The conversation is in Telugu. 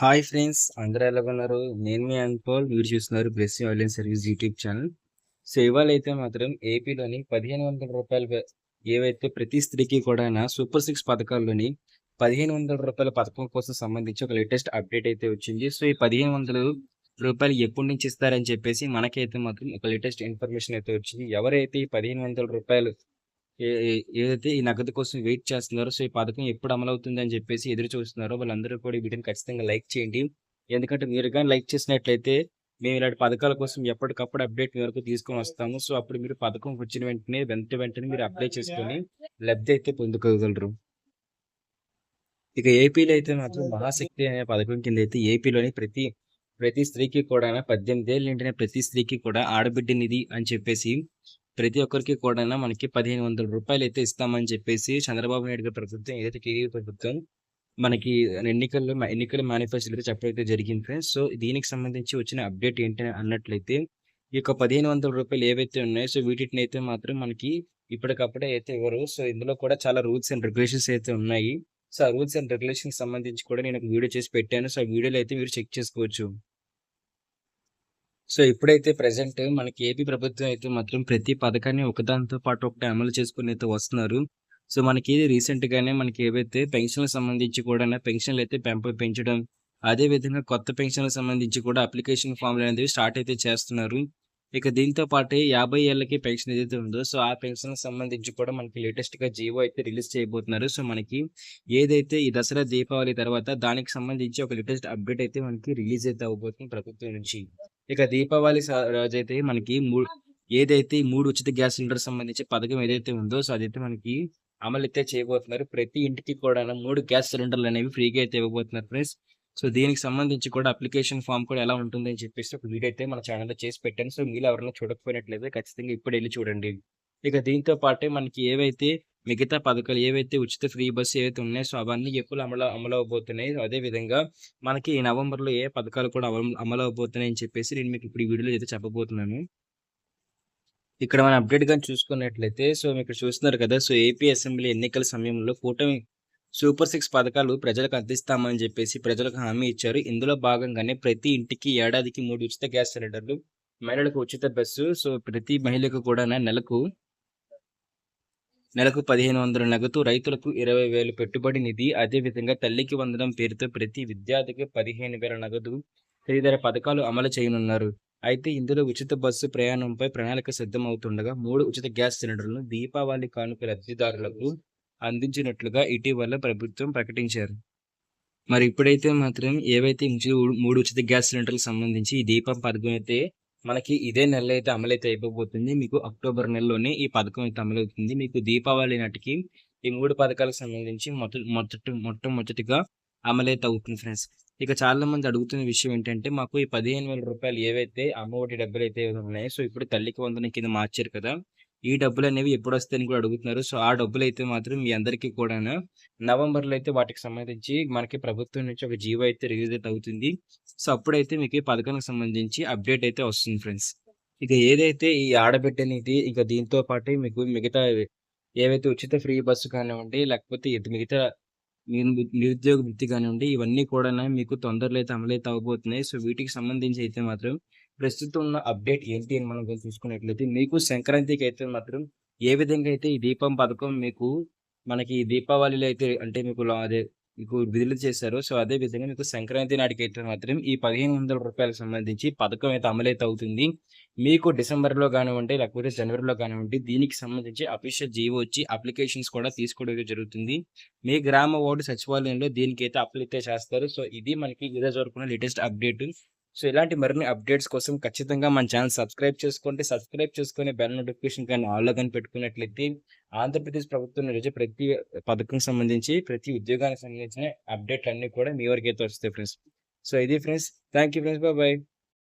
హాయ్ ఫ్రెండ్స్ అందరూ ఎలా ఉన్నారు? నేను మీ అనుకోల్ మీరు చూస్తున్నారు బ్రెస్సీ oil and service YouTube channel so ఇవాళ అయితే మాత్రం ఏపీలోని పదిహేను వందల రూపాయలు ఏవైతే ప్రతి స్త్రీకి కూడా సూపర్ సిక్స్ పథకాల్లోని పదిహేను వందల రూపాయల పథకం కోసం సంబంధించి ఒక లేటెస్ట్ అప్డేట్ అయితే వచ్చింది. సో ఈ పదిహేను వందల రూపాయలు ఎప్పటి నుంచి ఇస్తారని చెప్పేసి మనకైతే మాత్రం ఒక లేటెస్ట్ ఇన్ఫర్మేషన్ అయితే వచ్చింది. ఎవరైతే ఈ పదిహేను వందల రూపాయలు ఏదైతే ఈ నగదు కోసం వెయిట్ చేస్తున్నారో సో ఈ పథకం ఎప్పుడు అమలు అవుతుంది అని చెప్పేసి ఎదురు చూస్తున్నారో వాళ్ళందరూ కూడా ఈ వీడియోని ఖచ్చితంగా లైక్ చేయండి. ఎందుకంటే మీరు కానీ లైక్ చేసినట్లయితే మేము ఇలాంటి పథకాల కోసం ఎప్పటికప్పుడు అప్డేట్ మీ వరకు తీసుకొని వస్తాము. సో అప్పుడు మీరు పథకం వచ్చిన వెంటనే వెంట వెంటనే మీరు అప్లై చేసుకొని లబ్ధి అయితే పొందుకోగలరు. ఇక ఏపీలో అయితే మాత్రం మహాశక్తి అనే పథకం కింద అయితే ఏపీలోని ప్రతి ప్రతి స్త్రీకి కూడా పద్దెనిమిది ఏళ్ళు నిండిన ప్రతి స్త్రీకి కూడా ఆడబిడ్డ నిధి అని చెప్పేసి ప్రతి ఒక్కరికి కూడా మనకి పదిహేను వందల రూపాయలు అయితే ఇస్తామని చెప్పేసి చంద్రబాబు నాయుడు గారి ప్రభుత్వం ఏదైతే టీడీపీ ప్రభుత్వం మనకి ఎన్నికల్లో ఎన్నికల మేనిఫెస్టో అయితే చెప్పడం జరిగింది ఫ్రెండ్స్ సో దీనికి సంబంధించి వచ్చిన అప్డేట్ ఏంటి అన్నట్లయితే ఈ యొక్క పదిహేను వందల రూపాయలు ఏవైతే ఉన్నాయో సో వీటిని అయితే మాత్రం మనకి ఇప్పటికప్పుడే అయితే ఇవ్వరు సో ఇందులో కూడా చాలా రూల్స్ అండ్ రెగ్యులేషన్స్ అయితే ఉన్నాయి. సో ఆ రూల్స్ అండ్ రెగ్యులేషన్స్ సంబంధించి కూడా నేను ఒక వీడియో చేసి పెట్టాను. సో ఆ వీడియోలో అయితే మీరు చెక్ చేసుకోవచ్చు. సో ఇప్పుడైతే ప్రజెంట్ మనకి ఏపీ ప్రభుత్వం అయితే మాత్రం ప్రతి పథకాన్ని ఒకదానితో పాటు ఒకటి అమలు చేసుకుని అయితే వస్తున్నారు. సో మనకి రీసెంట్గానే మనకి ఏవైతే పెన్షన్లకు సంబంధించి కూడా పెన్షన్లు అయితే పెంప పెంచడం అదే విధంగా కొత్త పెన్షన్లకు సంబంధించి కూడా అప్లికేషన్ ఫామ్లు అనేది స్టార్ట్ అయితే చేస్తున్నారు. ఇక దీంతో పాటే యాభై ఏళ్ళకి పెన్షన్ ఏదైతే ఉందో సో ఆ పెన్షన్ సంబంధించి కూడా మనకి లేటెస్ట్గా జీవో అయితే రిలీజ్ చేయబోతున్నారు. సో మనకి ఏదైతే ఈ దసరా దీపావళి తర్వాత దానికి సంబంధించి ఒక లేటెస్ట్ అప్డేట్ అయితే మనకి రిలీజ్ అయితే అవబోతుంది ప్రభుత్వం నుంచి. ఇక దీపావళి రోజైతే మనకి మూడు ఏదైతే మూడు ఉచిత గ్యాస్ సిలిండర్ సంబంధించి పథకం ఏదైతే ఉందో సో అదైతే మనకి అమలు అయితే చేయబోతున్నారు. ప్రతి ఇంటికి కూడా మూడు గ్యాస్ సిలిండర్లు అనేవి ఫ్రీగా అయితే ఇవ్వబోతున్నారు ఫ్రెండ్స్. సో దీనికి సంబంధించి కూడా అప్లికేషన్ ఫామ్ కూడా ఎలా ఉంటుంది అని చెప్పేసి ఒక వీడియో అయితే మన ఛానల్లో చేసి పెట్టాను. సో మీరు ఎవరైనా చూడకపోయినట్లయితే ఖచ్చితంగా ఇప్పుడు వెళ్ళి చూడండి. ఇక దీంతో పాటే మనకి ఏవైతే మిగతా పథకాలు ఏవైతే ఉచిత ఫ్రీ బస్సు ఏవైతే ఉన్నాయో సో అవన్నీ ఎప్పుడు అమలు అమలు అవబోతున్నాయి అదే విధంగా మనకి ఈ నవంబర్లో ఏ పథకాలు కూడా అమలు అమలు అవబోతున్నాయి అని చెప్పేసి నేను మీకు ఇప్పుడు ఈ వీడియోలో అయితే చెప్పబోతున్నాను. ఇక్కడ మనం అప్డేట్గా చూసుకున్నట్లయితే సో మీరు ఇక్కడ చూస్తున్నారు కదా సో ఏపీ అసెంబ్లీ ఎన్నికల సమయంలో కూటమి సూపర్ సిక్స్ పథకాలు ప్రజలకు అందిస్తామని చెప్పేసి ప్రజలకు హామీ ఇచ్చారు. ఇందులో భాగంగానే ప్రతి ఇంటికి ఏడాదికి మూడు ఉచిత గ్యాస్ సిలిండర్లు మహిళలకు ఉచిత బస్సు సో ప్రతి మహిళకు కూడా నెలకు నెలకు పదిహేను వందల నగదు రైతులకు ఇరవై వేలు పెట్టుబడి నిధి అదేవిధంగా తల్లికి వందనం పేరుతో ప్రతి విద్యార్థికి పదిహేను వేల నగదు తదితర పథకాలు అమలు చేయనున్నారు. అయితే ఇందులో ఉచిత బస్సు ప్రయాణంపై ప్రణాళిక సిద్ధమవుతుండగా మూడు ఉచిత గ్యాస్ సిలిండర్లను దీపావళి కానుక లబ్ధిదారులకు అందించినట్లుగా ఇటీవల ప్రభుత్వం ప్రకటించారు. మరి ఇప్పుడైతే మాత్రం ఏవైతే మూడు ఉచిత గ్యాస్ సిలిండర్లకు సంబంధించి ఈ దీపం పథకం అయితే మనకి ఇదే నెల అయితే అమలైతే అయిపోతుంది మీకు అక్టోబర్ నెలలోనే ఈ పథకం అయితే అమలవుతుంది. మీకు దీపావళి నాటికి ఈ మూడు పథకాలకు సంబంధించి మొదటి మొదటి మొట్టమొదటిగా అమలైతే అవుతుంది ఫ్రెండ్స్. ఇక చాలా మంది అడుగుతున్న విషయం ఏంటంటే మాకు ఈ పదిహేను వేల రూపాయలు ఏవైతే అమ్మఒడి డబ్బులు అయితే ఉన్నాయో సో ఇప్పుడు తల్లికి వందన కింద మార్చారు కదా ఈ డబ్బులు అనేవి ఎప్పుడు వస్తాయని కూడా అడుగుతున్నారు. సో ఆ డబ్బులు అయితే మాత్రం మీ అందరికీ కూడాను నవంబర్లో అయితే వాటికి సంబంధించి మనకి ప్రభుత్వం నుంచి ఒక జీవో అయితే రిలీజ్ అవుతుంది. సో అప్పుడైతే మీకు ఈ పథకానికి సంబంధించి అప్డేట్ అయితే వస్తుంది ఫ్రెండ్స్. ఇక ఏదైతే ఈ ఆడబిడ్డ అనేది ఇక దీంతో పాటు మీకు మిగతా ఏవైతే ఉచిత ఫ్రీ బస్సు కానివ్వండి లేకపోతే ఇది మిగతా నిరుద్యోగ వృత్తి కానివ్వండి ఇవన్నీ కూడా మీకు తొందరలో అయితే అమలైతే అవబోతున్నాయి సో వీటికి సంబంధించి అయితే మాత్రం ప్రస్తుతం ఉన్న అప్డేట్ ఏంటి అని మనం చూసుకున్నట్లయితే మీకు సంక్రాంతికి అయితే మాత్రం ఏ విధంగా అయితే ఈ దీపం పథకం మీకు మనకి దీపావళిలో అయితే అంటే మీకు అదే మీకు విడుదల చేశారు సో అదే విధంగా మీకు సంక్రాంతి నాటికి అయితే మాత్రం ఈ పదిహేను వందల రూపాయలకు సంబంధించి పథకం అయితే అమలైతే అవుతుంది. మీకు డిసెంబర్లో కానివ్వండి లేకపోతే జనవరిలో కానివ్వండి దీనికి సంబంధించి అఫీషియల్ జీవో వచ్చి అప్లికేషన్స్ కూడా తీసుకోవడం జరుగుతుంది. మీ గ్రామ వార్డు సచివాలయంలో దీనికి అయితే అప్లై అయితే చేస్తారు. సో ఇది మనకి ఈరోజు వరకు లేటెస్ట్ అప్డేట్. సో ఇలాంటి మరిన్ని అప్డేట్స్ కోసం ఖచ్చితంగా మన ఛానల్ సబ్స్క్రైబ్ చేసుకోండి. సబ్స్క్రైబ్ చేసుకుని బెల్ నోటిఫికేషన్ కానీ ఆల్లో కానీ పెట్టుకున్నట్లయితే ఆంధ్రప్రదేశ్ ప్రభుత్వం ఈరోజు ప్రతి పథకం సంబంధించి ప్రతి ఉద్యోగానికి సంబంధించిన అప్డేట్లు అన్ని కూడా మీ వరకు అయితే వస్తాయి ఫ్రెండ్స్. సో ఇది friends. Thank you friends bye.